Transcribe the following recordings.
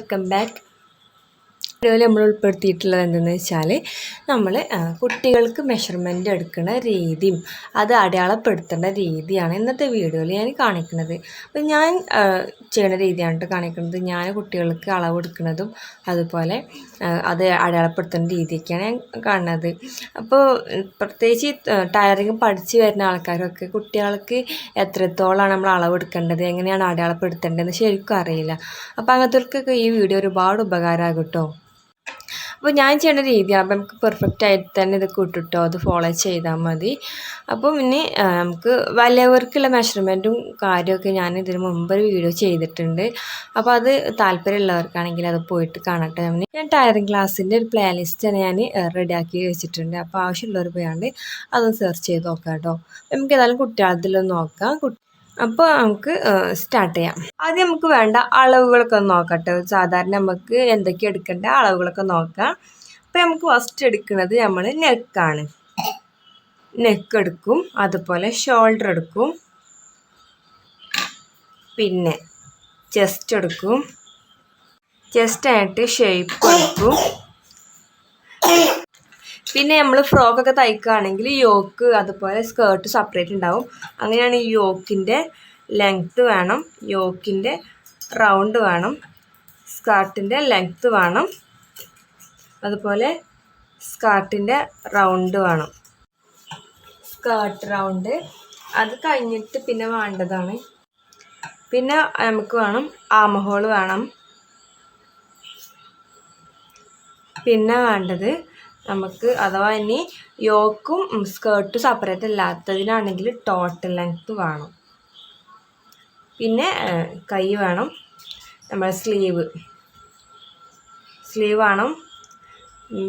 Welcome back വീഡിയോയിൽ നമ്മൾ ഉൾപ്പെടുത്തിയിട്ടുള്ളത് എന്തെന്ന് വെച്ചാൽ നമ്മൾ കുട്ടികൾക്ക് മെഷർമെന്റ് എടുക്കുന്ന രീതിയും അത് അടയാളപ്പെടുത്തേണ്ട രീതിയാണ് ഇന്നത്തെ വീഡിയോയിൽ ഞാൻ കാണിക്കുന്നത്. അപ്പോൾ ഞാൻ ചെയ്യുന്ന രീതിയാണ് കാണിക്കുന്നത്. ഞാൻ കുട്ടികൾക്ക് അളവെടുക്കുന്നതും അതുപോലെ അത് അടയാളപ്പെടുത്തുന്ന രീതിയൊക്കെയാണ് ഞാൻ കാണുന്നത്. അപ്പോൾ പ്രത്യേകിച്ച് ടയറിങ് പഠിച്ച് വരുന്ന ആൾക്കാരൊക്കെ കുട്ടികൾക്ക് എത്രത്തോളമാണ് നമ്മൾ അളവെടുക്കേണ്ടത് എങ്ങനെയാണ് അടയാളപ്പെടുത്തേണ്ടതെന്ന് ശരിക്കും അറിയില്ല. അപ്പോൾ അങ്ങനത്തെ ഈ വീഡിയോ ഒരുപാട് ഉപകാരമാകും കേട്ടോ. അപ്പോൾ ഞാൻ ചെയ്യേണ്ട രീതിയാണ്. അപ്പോൾ നമുക്ക് പെർഫെക്റ്റ് ആയിട്ട് തന്നെ ഇത് കിട്ടുട്ടോ അത് ഫോളോ ചെയ്താൽ മതി. അപ്പോൾ പിന്നെ നമുക്ക് വലിയവർക്കുള്ള മെഷർമെന്റും കാര്യമൊക്കെ ഞാൻ ഇതിന് മുമ്പ് ഒരു വീഡിയോ ചെയ്തിട്ടുണ്ട്. അപ്പോൾ അത് താല്പര്യമുള്ളവർക്കാണെങ്കിൽ അത് പോയിട്ട് കാണട്ടെ. ഞാൻ ടയറിങ് ക്ലാസ്സിന്റെ ഒരു പ്ലേ ലിസ്റ്റ് ഞാൻ റെഡിയാക്കി വെച്ചിട്ടുണ്ട്. അപ്പോൾ ആവശ്യമുള്ളവർ പോയാണ്ട് അതൊന്ന് സെർച്ച് ചെയ്ത് നോക്കാം കേട്ടോ. നമുക്ക് ഏതായാലും കുട്ടികളതിലൊന്ന് നോക്കാം. അപ്പോൾ നമുക്ക് സ്റ്റാർട്ട് ചെയ്യാം. ആദ്യം നമുക്ക് വേണ്ട അളവുകളൊക്കെ നോക്കട്ടെ. സാധാരണ നമുക്ക് എന്തൊക്കെ എടുക്കേണ്ട അളവുകളൊക്കെ നോക്കാം. അപ്പോൾ നമുക്ക് ഫസ്റ്റ് എടുക്കുന്നത് നമ്മൾ നെക്കാണ് നെക്ക് എടുക്കും അതുപോലെ ഷോൾഡർ എടുക്കും. പിന്നെ ചെസ്റ്റ് എടുക്കും. ചെസ്റ്റായിട്ട് ഷേപ്പ് എടുക്കും. പിന്നെ നമ്മൾ ഫ്രോക്കൊക്കെ തയ്ക്കുകയാണെങ്കിൽ യോക്ക് അതുപോലെ സ്കേർട്ട് സെപ്പറേറ്റ് ഉണ്ടാവും. അങ്ങനെയാണ് ഈ യോക്കിന്റെ ലെങ്ത്ത് വേണം. യോക്കിന്റെ റൗണ്ട് വേണം. സ്കേർട്ടിന്റെ ലെങ്ത്ത് വേണം. അതുപോലെ സ്കേർട്ടിന്റെ റൗണ്ട് വേണം. Skirt round. അത് കഴിഞ്ഞിട്ട് പിന്നെ വേണ്ടതാണ്. പിന്നെ നമുക്ക് വേണം ആമഹോൾ വേണം. പിന്നെ വേണ്ടത് നമുക്ക് അഥവാ ഇനി യോക്കും സ്കേർട്ടും സെപ്പറേറ്റ് അല്ലാത്തതിനാണെങ്കിൽ ടോട്ടൽ ലെങ്ത്ത് വേണം. പിന്നെ കൈ വേണം. നമ്മുടെ സ്ലീവ് സ്ലീവ് വേണം.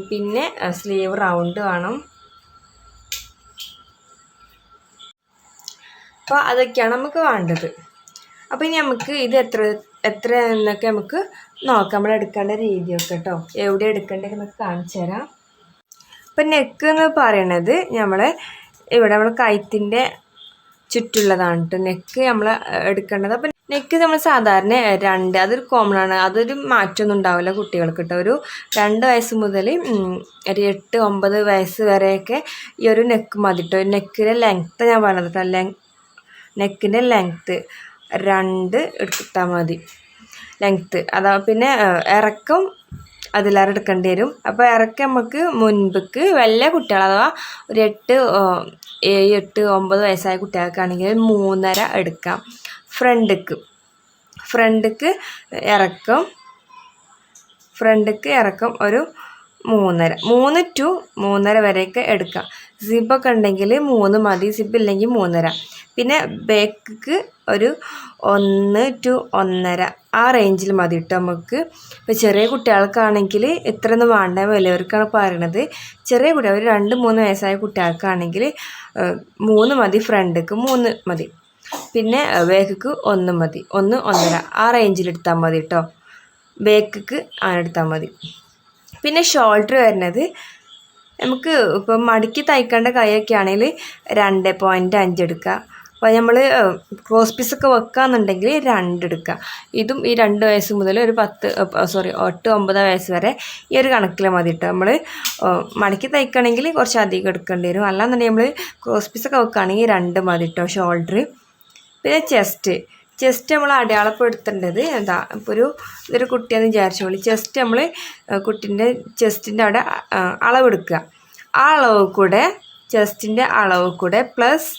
പിന്നെ സ്ലീവ് റൗണ്ട് വേണം. അപ്പോൾ അതൊക്കെയാണ് നമുക്ക് വേണ്ടത്. അപ്പോൾ ഇനി നമുക്ക് ഇത് എത്ര എത്ര എന്നൊക്കെ നമുക്ക് നോക്കാം. നമ്മൾ എടുക്കേണ്ട രീതിയൊക്കെ കേട്ടോ എവിടെ എടുക്കേണ്ടതെന്നൊക്കെ കാണിച്ചു തരാം അപ്പം നെക്ക് എന്ന് പറയണത് നമ്മൾ ഇവിടെ നമ്മൾ കയത്തിന്റെ ചുറ്റുള്ളതാണ് കേട്ടോ നെക്ക് നമ്മൾ എടുക്കേണ്ടത്. അപ്പം നെക്ക് നമ്മൾ സാധാരണ രണ്ട് അതൊരു കോമൺ ആണ്. അതൊരു മാറ്റമൊന്നും ഉണ്ടാവില്ല കുട്ടികൾക്ക് കേട്ടോ ഒരു രണ്ട് വയസ്സ് മുതൽ ഒരു എട്ട് ഒമ്പത് വയസ്സ് വരെയൊക്കെ ഈ ഒരു നെക്ക് മതി കേട്ടോ നെക്കിന്റെ ലെങ്ത്ത് ഞാൻ പറഞ്ഞത് കേട്ടോ ലെങ് നെക്കിന്റെ ലെങ്ത്ത് രണ്ട് എടുത്താൽ മതി. ലെങ്ത്ത് അതാ പിന്നെ ഇറക്കം അതിലേറെ എടുക്കേണ്ടി വരും. അപ്പോൾ ഇറക്കി നമുക്ക് മുൻപക്ക് വലിയ കുട്ടികൾ അഥവാ ഒരു എട്ട് ഏഴ് എട്ട് ഒമ്പത് വയസ്സായ കുട്ടികൾക്കാണെങ്കിൽ മൂന്നര എടുക്കാം. ഫ്രണ്ടിക്ക്. ഫ്രണ്ടിക്ക് ഇറക്കും ഫ്രണ്ടിക്ക് ഇറക്കും ഒരു മൂന്നര. മൂന്ന് ടു മൂന്നര വരെയൊക്കെ എടുക്കാം. സിബൊക്കെ ഉണ്ടെങ്കിൽ മൂന്ന് മതി. സിബ് ഇല്ലെങ്കിൽ മൂന്നര. പിന്നെ ബാക്ക് ഒരു ഒന്ന് ടു ഒന്നര. ആ റേഞ്ചിൽ മതി കേട്ടോ നമുക്ക് ഇപ്പോൾ ചെറിയ കുട്ടികൾക്കാണെങ്കിൽ ഇത്രയൊന്നും വേണ്ട വലിയവർക്കാണ് പറയണത്. ചെറിയ കുട്ടികൾ ഒരു രണ്ട് മൂന്ന് വയസ്സായ കുട്ടികൾക്കാണെങ്കിൽ മൂന്ന് മതി ഫ്രണ്ടിക്ക് മൂന്ന് മതി. പിന്നെ ബേക്കിക്ക് ഒന്ന് മതി. ഒന്ന് ഒന്നര. ആ റേഞ്ചിൽ എടുത്താൽ മതി കേട്ടോ ബേക്കിക്ക് അങ്ങനെ എടുത്താൽ മതി. പിന്നെ ഷോൾഡർ വരുന്നത് നമുക്ക് ഇപ്പം മടുക്കി തയ്ക്കേണ്ട കൈയൊക്കെ ആണെങ്കിൽ രണ്ട് പോയിന്റ് അഞ്ച് അപ്പോൾ നമ്മൾ ക്രോസ് പീസൊക്കെ വെക്കുകയെന്നുണ്ടെങ്കിൽ രണ്ടെടുക്കുക. ഇതും ഈ രണ്ട് വയസ്സ് മുതൽ ഒരു പത്ത് സോറി എട്ട് ഒമ്പത് വയസ്സ് വരെ ഈ ഒരു കണക്കിൽ മതി കേട്ടോ നമ്മൾ മടക്കി തയ്ക്കണമെങ്കിൽ കുറച്ച് അധികം എടുക്കേണ്ടി വരും. അല്ലാന്നുണ്ടെങ്കിൽ നമ്മൾ ക്രോസ് പീസൊക്കെ വെക്കുകയാണെങ്കിൽ രണ്ട് മതി കേട്ടോ ഷോൾഡർ. പിന്നെ ചെസ്റ്റ്. ചെസ്റ്റ് നമ്മൾ അടയാളപ്പെടുത്തേണ്ടത് എന്താ ഇപ്പോൾ ഒരു ഇതൊരു കുട്ടിയെന്ന് വിചാരിച്ചോളി ചെസ്റ്റ് നമ്മൾ കുട്ടീന്റെ ചെസ്റ്റിന്റെ അവിടെ അളവെടുക്കുക. ആ അളവ് കൂടെ ചെസ്റ്റിന്റെ അളവ് കൂടെ പ്ലസ്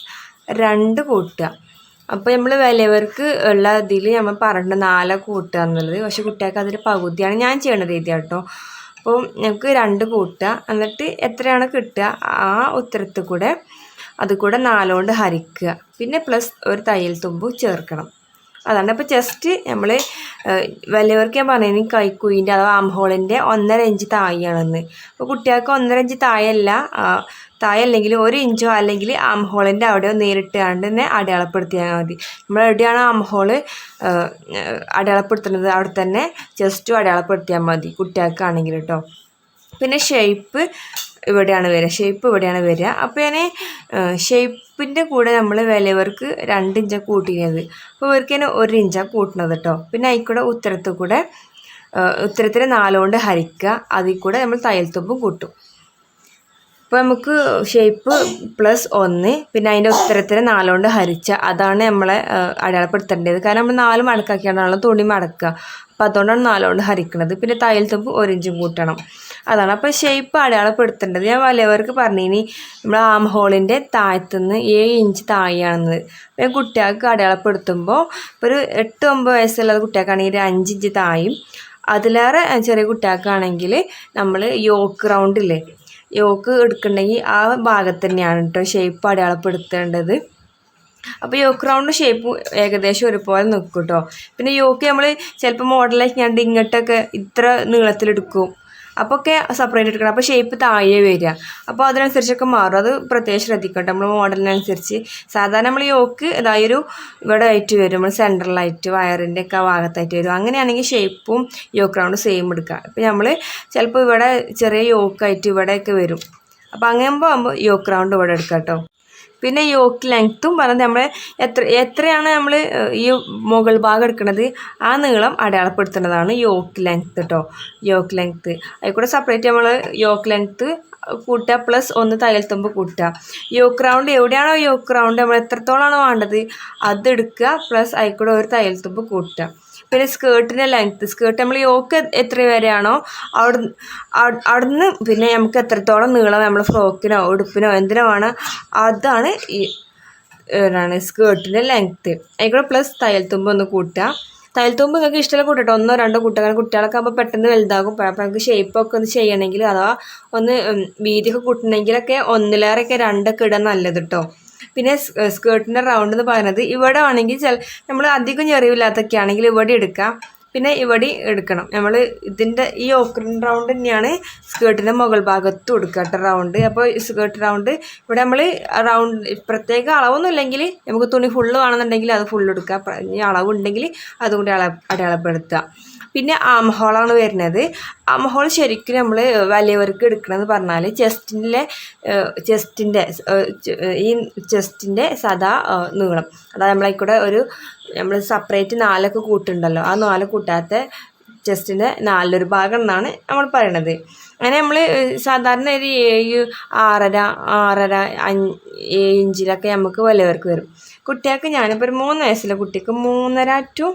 രണ്ട് കൂട്ടുക. അപ്പോൾ നമ്മൾ വിലവർക്ക് ഉള്ള ഇതിൽ നമ്മൾ പറഞ്ഞിട്ട് നാല കൂട്ടുക എന്നുള്ളത്. പക്ഷെ കുട്ടികൾക്ക് അതിൽ പകുതിയാണ് ഞാൻ ചെയ്യണ രീതി കേട്ടോ അപ്പോൾ ഞങ്ങൾക്ക് രണ്ട് കൂട്ടുക. എന്നിട്ട് എത്രയാണ് കിട്ടുക ആ ഉത്തരത്തിൽ കൂടെ അത് കൂടെ നാലുകൊണ്ട് ഹരിക്കുക. പിന്നെ പ്ലസ് ഒരു തയ്യൽ തുമ്പ് ചേർക്കണം. അതാണ്. അപ്പോൾ ജസ്റ്റ് നമ്മൾ വലിയവർക്ക് ഞാൻ പറഞ്ഞു കൈക്കുയിന്റെ അഥവാ ആംഹോളിന്റെ ഒന്നര ഇഞ്ച് താഴെയാണെന്ന്. അപ്പോൾ കുട്ടികൾക്ക് ഒന്നര ഇഞ്ച് താഴെയല്ല ആ, താഴെ അല്ലെങ്കിൽ ഒരു ഇഞ്ചോ അല്ലെങ്കിൽ ആം ഹോളിന്റെ അവിടെയോ നേരിട്ട് കണ്ട് തന്നെ അടയാളപ്പെടുത്തിയാൽ മതി. നമ്മൾ എവിടെയാണ് ആംഹോൾ അടയാളപ്പെടുത്തുന്നത്? അവിടെ തന്നെ ജസ്റ്റും അടയാളപ്പെടുത്തിയാൽ മതി കുട്ടികൾക്കാണെങ്കിൽ കേട്ടോ. പിന്നെ ഷേപ്പ് ഇവിടെയാണ് വരിക. ഷേപ്പ് ഇവിടെയാണ് വരിക. അപ്പോൾ ഞാൻ ഷേപ്പിന്റെ കൂടെ നമ്മൾ വിലവർക്ക് രണ്ട് ഇഞ്ചാണ് കൂട്ടിയത്. അപ്പോൾ ഇവർക്ക് തന്നെ ഒരു ഇഞ്ചാണ് കൂട്ടുന്നത് കേട്ടോ. പിന്നെ അതിൽ കൂടെ ഉത്തരത്തിൽ കൂടെ ഉത്തരത്തിന് നാലുകൊണ്ട് ഹരിക്കുക. അതിൽ കൂടെ നമ്മൾ തയ്യൽ തുമ്പും കൂട്ടും. അപ്പോൾ നമുക്ക് ഷേപ്പ് പ്ലസ് ഒന്ന് പിന്നെ അതിന്റെ ഉത്തരത്തിന് നാലുകൊണ്ട് ഹരിച്ച. അതാണ് നമ്മളെ അടയാളപ്പെടുത്തേണ്ടത്. കാരണം നമ്മൾ നാല് മടക്കാക്കിയാണല്ലോ തുണി മടക്കുക. അപ്പോൾ അതുകൊണ്ടാണ് നാലുകൊണ്ട് ഹരിക്കുന്നത് പിന്നെ തയ്യൽ തുമ്പ് ഒരിഞ്ചും കൂട്ടണം. അതാണ്. അപ്പോൾ ഷേപ്പ് അടയാളപ്പെടുത്തേണ്ടത്. ഞാൻ വലിയവർക്ക് പറഞ്ഞിനി നമ്മൾ ആം ഹോളിന്റെ താഴത്തുനിന്ന് ഏഴ് ഇഞ്ച് താഴെയാണെന്നത്. പിന്നെ കുട്ടികൾക്ക് അടയാളപ്പെടുത്തുമ്പോൾ ഒരു എട്ട് ഒമ്പത് വയസ്സുള്ള കുട്ടികൾക്കാണെങ്കിൽ അഞ്ച് ഇഞ്ച് തായും അതിലേറെ ചെറിയ കുട്ടികൾക്കാണെങ്കിൽ നമ്മൾ യോക്ക് റൗണ്ടില്ലേ യോക്ക് എടുക്കണമെങ്കിൽ ആ ഭാഗത്ത് തന്നെയാണ് കേട്ടോ ഷേപ്പ് അടയാളപ്പെടുത്തേണ്ടത്. അപ്പോൾ യോക്ക് റൗണ്ട് ഷേപ്പ് ഏകദേശം ഒരുപോലെ നിൽക്കും കേട്ടോ പിന്നെ യോക്ക് നമ്മൾ ചിലപ്പോൾ മോഡലാക്കി കണ്ട് ഇങ്ങോട്ടൊക്കെ ഇത്ര നീളത്തിലെടുക്കും. അപ്പോൾ ഒക്കെ സെപ്പറേറ്റ് എടുക്കണം അപ്പോൾ ഷേപ്പ് താഴെ വരിക. അപ്പോൾ അതിനനുസരിച്ചൊക്കെ മാറും. അത് പ്രത്യേകം ശ്രദ്ധിക്കട്ടെ. നമ്മൾ മോഡലിനനുസരിച്ച് സാധാരണ നമ്മൾ യോക്ക് ഇതായൊരു ഇവിടെ ആയിട്ട് വരും. നമ്മൾ സെൻട്രലായിട്ട് വയറിന്റെ ഒക്കെ ഭാഗത്തായിട്ട് വരും. അങ്ങനെയാണെങ്കിൽ ഷേപ്പും യോക്ക് റൗണ്ട് സെയിം എടുക്കുക. ഇപ്പോൾ നമ്മൾ ചിലപ്പോൾ ഇവിടെ ചെറിയ യോക്കായിട്ട് ഇവിടെയൊക്കെ വരും. അപ്പോൾ അങ്ങനെ ആകുമ്പോൾ യോക്ക് റൗണ്ട് ഇവിടെ എടുക്കാം കേട്ടോ പിന്നെ യോക്ക് ലെങ്ത്തും പറഞ്ഞ് നമ്മൾ എത്ര എത്രയാണ് നമ്മൾ ഈ മുകൾ ഭാഗം എടുക്കുന്നത് ആ നീളം അടയാളപ്പെടുത്തുന്നതാണ് യോക്ക് ലെങ്ത് കേട്ടോ യോക്ക് ലെങ്ത്ത് അതിൽ സെപ്പറേറ്റ് നമ്മൾ യോക്ക് ലെങ്ത്ത് കൂട്ടുക പ്ലസ് ഒന്ന് തയ്യൽ തുമ്പ് കൂട്ടുക. യോക്ക് റൗണ്ട് എവിടെയാണോ യോക്ക് റൗണ്ട് നമ്മൾ എത്രത്തോളമാണോ വേണ്ടത്? അതെടുക്കുക പ്ലസ് അതിൽ ഒരു തയ്യൽ തുമ്പ് കൂട്ടുക. പിന്നെ സ്കേർട്ടിന്റെ ലെങ്ത്ത് സ്കേർട്ട് നമ്മൾ യോക്ക് എത്ര വരെയാണോ അവിടെ അവിടുന്ന് പിന്നെ നമുക്ക് എത്രത്തോളം നീളം നമ്മൾ ഫ്രോക്കിനോ ഉടുപ്പിനോ എന്തിനോ ആണ് അതാണ് ഈ എന്താണ് സ്കേർട്ടിന്റെ ലെങ്ത്ത് അതിൽ പ്ലസ് തയ്യൽ തുമ്പ് ഒന്ന് കൂട്ടുക. തയ്യൽ തുമ്പ് നിങ്ങൾക്ക് ഇഷ്ടമുള്ള കൂട്ടട്ടോ ഒന്നോ രണ്ടോ കൂട്ടുക കുട്ടികളൊക്കെ ആകുമ്പോൾ പെട്ടെന്ന് വലുതാകും. അപ്പോൾ നമുക്ക് ഷേപ്പൊക്കെ ഒന്ന് ചെയ്യണമെങ്കിൽ അഥവാ ഒന്ന് വീതിയൊക്കെ കൂട്ടണമെങ്കിലൊക്കെ ഒന്നിലേറെയൊക്കെ രണ്ടൊക്കെ ഇടാൻ നല്ലത് കേട്ടോ. പിന്നെ സ്കേർട്ടിന്റെ റൗണ്ട് എന്ന് പറയുന്നത് ഇവിടെ ആണെങ്കിൽ ചില നമ്മൾ അധികം ചെറിവില്ലാത്തൊക്കെ ആണെങ്കിൽ ഇവിടെ എടുക്കാം. പിന്നെ ഇവിടെ എടുക്കണം. നമ്മൾ ഇതിന്റെ ഈ ഓക്രൻ റൗണ്ട് തന്നെയാണ് സ്കേർട്ടിന്റെ മുകൾ ഭാഗത്ത് കൊടുക്കുക കേട്ടോ റൗണ്ട് അപ്പോൾ സ്കേർട്ട് റൗണ്ട് ഇവിടെ നമ്മൾ റൗണ്ട് പ്രത്യേക അളവൊന്നും ഇല്ലെങ്കിൽ നമുക്ക് തുണി ഫുള്ള് വേണമെന്നുണ്ടെങ്കിൽ അത് ഫുള്ള് എടുക്കുക. അളവുണ്ടെങ്കിൽ അതുകൊണ്ട് അള അടയാളപ്പെടുത്തുക. പിന്നെ ആം ഹോളാണ് വരുന്നത്. ആം ഹോൾ ശരിക്കും നമ്മൾ വലിയവർക്ക് എടുക്കണമെന്ന് പറഞ്ഞാൽ ചെസ്റ്റിന്റെ ചെസ്റ്റിന്റെ ഈ ചെസ്റ്റിന്റെ സദാ നീളം. അതായത് നമ്മളായിക്കൂടെ ഒരു നമ്മൾ സെപ്പറേറ്റ് നാലൊക്കെ കൂട്ടുണ്ടല്ലോ ആ നാല് കൂട്ടാത്ത ചെസ്റ്റിന്റെ നാലൊരു ഭാഗം എന്നാണ് നമ്മൾ പറയണത്. അങ്ങനെ നമ്മൾ സാധാരണ ഒരു ഏഴ് ആറര ആറര അഞ്ച് ഏഴ് ഇഞ്ചിലൊക്കെ നമുക്ക് വലിയവർക്ക് വരും. കുട്ടികൾക്ക് ഞാനിപ്പോൾ ഒരു മൂന്ന് വയസ്സിലെ കുട്ടിക്ക് മൂന്നര ടു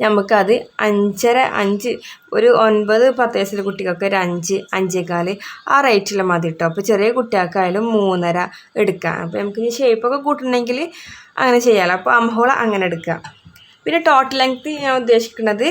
നമുക്കത് അഞ്ചര അഞ്ച് ഒരു ഒൻപത് പത്ത് വയസ്സിലെ കുട്ടികൾക്ക് ഒരു അഞ്ച് അഞ്ചേക്കാൽ ആ റേറ്റിൽ മതി കേട്ടോ അപ്പോൾ ചെറിയ കുട്ടികൾക്കായാലും മൂന്നര എടുക്കാം. അപ്പോൾ നമുക്ക് ഈ ഷേപ്പൊക്കെ കൂട്ടണമെങ്കിൽ അങ്ങനെ ചെയ്യാമല്ലോ അപ്പോൾ അംഹോള അങ്ങനെ എടുക്കുക. പിന്നെ ടോട്ടൽ ലെങ്ത് ഞാൻ ഉദ്ദേശിക്കുന്നത്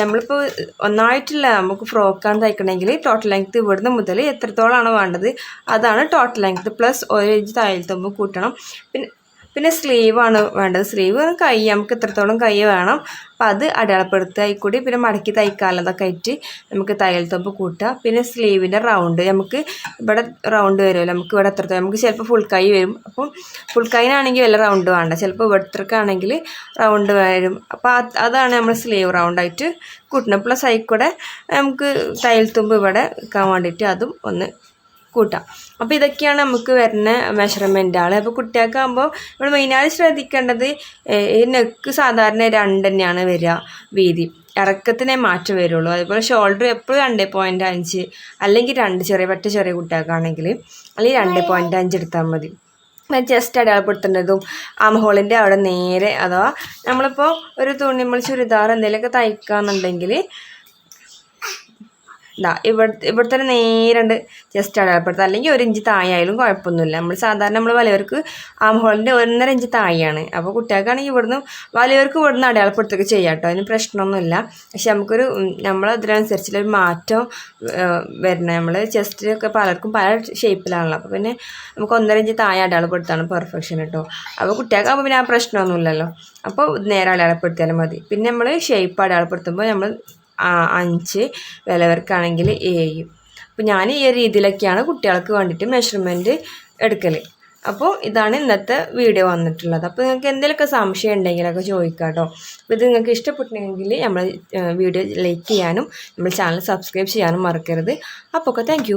നമ്മളിപ്പോൾ ഒന്നായിട്ടില്ല നമുക്ക് ഫ്രോക്കാണ് തയ്ക്കണമെങ്കിൽ ടോട്ടൽ ലെങ്ത് ഇവിടുന്ന് മുതൽ എത്രത്തോളമാണ് വേണ്ടത്? അതാണ് ടോട്ടൽ ലെങ്ത് പ്ലസ് ഒരു ഇഞ്ച് തുമ്പ് കൂട്ടണം. പിന്നെ പിന്നെ സ്ലീവാണ് വേണ്ടത്. സ്ലീവ് കൈ നമുക്ക് എത്രത്തോളം കൈ വേണം. അപ്പം അത് അടയാളപ്പെടുത്തുക കൂടി പിന്നെ മടക്കി തയ്ക്കാലതൊക്കെ ആയിട്ട് നമുക്ക് തയ്യൽ തൊമ്പ് കൂട്ടുക. പിന്നെ സ്ലീവിന്റെ റൗണ്ട് നമുക്ക് ഇവിടെ റൗണ്ട് വരുമല്ലോ. നമുക്ക് ഇവിടെ എത്രത്തോളം നമുക്ക് ചിലപ്പോൾ ഫുൾ കൈ വരും. അപ്പം ഫുൾ കൈനാണെങ്കിൽ വല്ല റൗണ്ട് വേണ്ട. ചിലപ്പോൾ ഇവിടത്തേക്കാണെങ്കിൽ റൗണ്ട് വരും. അപ്പോൾ അതാണ് നമ്മൾ സ്ലീവ് റൗണ്ടായിട്ട് കൂട്ടുന്നത്. പ്ലസ് ആയിക്കൂടെ നമുക്ക് തയ്യൽ തുമ്പ് ഇവിടെ വെക്കാൻ വേണ്ടിയിട്ട് അതും ഒന്ന് കൂട്ടാം. അപ്പോൾ ഇതൊക്കെയാണ് നമുക്ക് വരുന്ന മെഷർമെന്റുകൾ അപ്പോൾ കുട്ടികൾക്കാകുമ്പോൾ നമ്മൾ മെയിനായിട്ട് ശ്രദ്ധിക്കേണ്ടത് ഈ നെക്ക് സാധാരണ രണ്ട് തന്നെയാണ് വരിക വീതി. ഇറക്കത്തിനെ മാറ്റം വരുള്ളൂ. അതുപോലെ ഷോൾഡർ എപ്പോഴും രണ്ട് പോയിന്റ് അഞ്ച് അല്ലെങ്കിൽ രണ്ട് ചെറിയ പറ്റ ചെറിയ കുട്ടികൾക്കാണെങ്കിൽ അല്ലെങ്കിൽ രണ്ട് പോയിന്റ് അഞ്ച് എടുത്താൽ മതി. ജസ്റ്റ് അടയാളപ്പെടുത്തേണ്ടതും ആം ഹോളിന്റെ അവിടെ നേരെ അഥവാ നമ്മളിപ്പോൾ ഒരു തുണി നമ്മൾ ചുരിദാർ എന്തെങ്കിലുമൊക്കെ തയ്ക്കാന്നുണ്ടെങ്കിൽ ഇതാ ഇവിടെ ഇവിടെ തന്നെ നേരണ്ട് ജസ്റ്റ് അടയാളപ്പെടുത്തുക. അല്ലെങ്കിൽ ഒരു ഇഞ്ച് തായായാലും കുഴപ്പമൊന്നുമില്ല. നമ്മൾ സാധാരണ നമ്മൾ വലിയവർക്ക് ആം ഹോളിന്റെ ഒന്നര ഇഞ്ച് തായാണ് അപ്പോൾ കുട്ടികൾക്കാണെങ്കിൽ ഇവിടുന്ന് വലിയവർക്ക് ഇവിടുന്ന് അടയാളപ്പെടുത്തുക ചെയ്യാം കേട്ടോ. അതിന് പ്രശ്നമൊന്നുമില്ല. പക്ഷെ നമുക്കൊരു നമ്മൾ അതിനനുസരിച്ചുള്ളൊരു മാറ്റം വരണം. നമ്മൾ ചെസ്റ്റിലൊക്കെ പലർക്കും പല ഷേപ്പിലാണല്ലോ അപ്പോൾ പിന്നെ നമുക്ക് ഒന്നര ഇഞ്ച് താഴെ അടയാളപ്പെടുത്താണ് പെർഫെക്ഷൻ കേട്ടോ. അപ്പോൾ കുട്ടികൾക്കാകുമ്പോൾ പിന്നെ ആ പ്രശ്നമൊന്നുമില്ലല്ലോ. അപ്പോൾ നേരെ അടയാളപ്പെടുത്തിയാലും മതി. പിന്നെ നമ്മൾ ഷേപ്പ് അടയാളപ്പെടുത്തുമ്പോൾ നമ്മൾ അഞ്ച് വിലവർക്കാണെങ്കിൽ ഏഴ് അപ്പോൾ ഞാൻ ഈ രീതിയിലൊക്കെയാണ് കുട്ടികൾക്ക് വേണ്ടിയിട്ട് മെഷർമെന്റ് എടുക്കൽ അപ്പോൾ ഇതാണ് ഇന്നത്തെ വീഡിയോ വന്നിട്ടുള്ളത്. അപ്പോൾ നിങ്ങൾക്ക് എന്തെങ്കിലുമൊക്കെ സംശയം ഉണ്ടെങ്കിലൊക്കെ ചോദിക്കാം കേട്ടോ അപ്പോൾ ഇത് നിങ്ങൾക്ക് ഇഷ്ടപ്പെട്ടിട്ടുണ്ടെങ്കിൽ നമ്മൾ വീഡിയോ ലൈക്ക് ചെയ്യാനും നമ്മൾ ചാനൽ സബ്സ്ക്രൈബ് ചെയ്യാനും മറക്കരുത്. അപ്പോൾ ഒക്കെ താങ്ക്